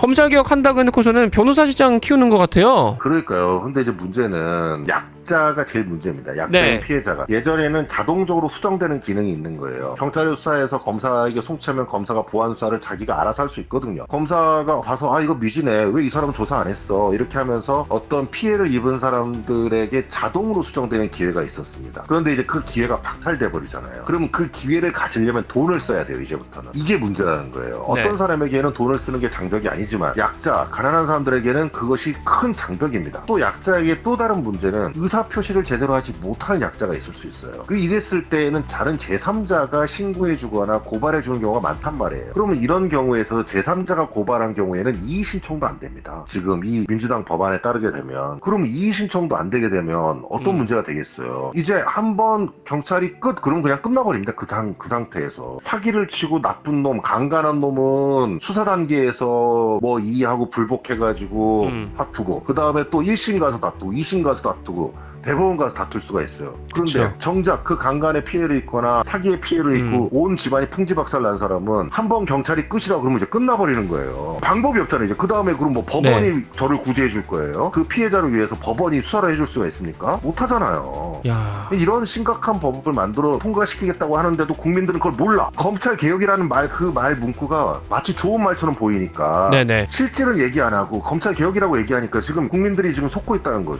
검찰 개혁 한다고 해놓고서는 변호사실장 키우는 것 같아요. 그러니까요. 근데 이제 문제는 약 자가 제일 문제입니다. 약자인 네. 피해자가. 예전에는 자동적으로 수정되는 기능이 있는 거예요. 경찰 수사에서 검사에게 송치하면 검사가 보안 수사를 자기가 알아서 할 수 있거든요. 검사가 봐서 아 이거 미지네. 왜 이 사람 조사 안 했어? 이렇게 하면서 어떤 피해를 입은 사람들에게 자동으로 수정되는 기회가 있었습니다. 그런데 이제 그 기회가 박탈돼 버리잖아요. 그러면 그 기회를 가지려면 돈을 써야 돼요. 이제부터는. 이게 문제라는 거예요. 네. 어떤 사람에게는 돈을 쓰는 게 장벽이 아니지만 약자, 가난한 사람들에게는 그것이 큰 장벽입니다. 또 약자에게 또 다른 문제는 의사 표시를 제대로 하지 못하는 약자가 있을 수 있어요. 그 이랬을 때에는 다른 제3자가 신고해 주거나 고발해 주는 경우가 많단 말이에요. 그러면 이런 경우에서 제3자가 고발한 경우에는 이의 신청도 안 됩니다. 지금 이 민주당 법안에 따르게 되면 그럼 이의 신청도 안 되게 되면 어떤 음. 문제가 되겠어요? 이제 한 번 경찰이 끝 그럼 그냥 끝나버립니다. 그, 당, 그 상태에서 사기를 치고 나쁜 놈, 강간한 놈은 수사 단계에서 뭐 이의하고 불복해가지고 음. 다투고 그 다음에 또 1심 가서 다투고 2심 가서 다투고 대법원 가서 다툴 수가 있어요. 그런데 그쵸. 정작 그 강간의 피해를 입거나 사기의 피해를 입고 음. 온 집안이 풍지박살 난 사람은 한 번 경찰이 끝이라 그러면 이제 끝나버리는 거예요. 방법이 없잖아요. 이제 그 다음에 그럼 뭐 법원이 네. 저를 구제해 줄 거예요. 그 피해자를 위해서 법원이 수사를 해줄 수가 있습니까? 못 하잖아요. 야, 이런 심각한 법을 만들어 통과시키겠다고 하는데도 국민들은 그걸 몰라. 검찰 개혁이라는 말 그말 문구가 마치 좋은 말처럼 보이니까 네네. 실제는 얘기 안 하고 검찰 개혁이라고 얘기하니까 지금 국민들이 지금 속고 있다는 거죠.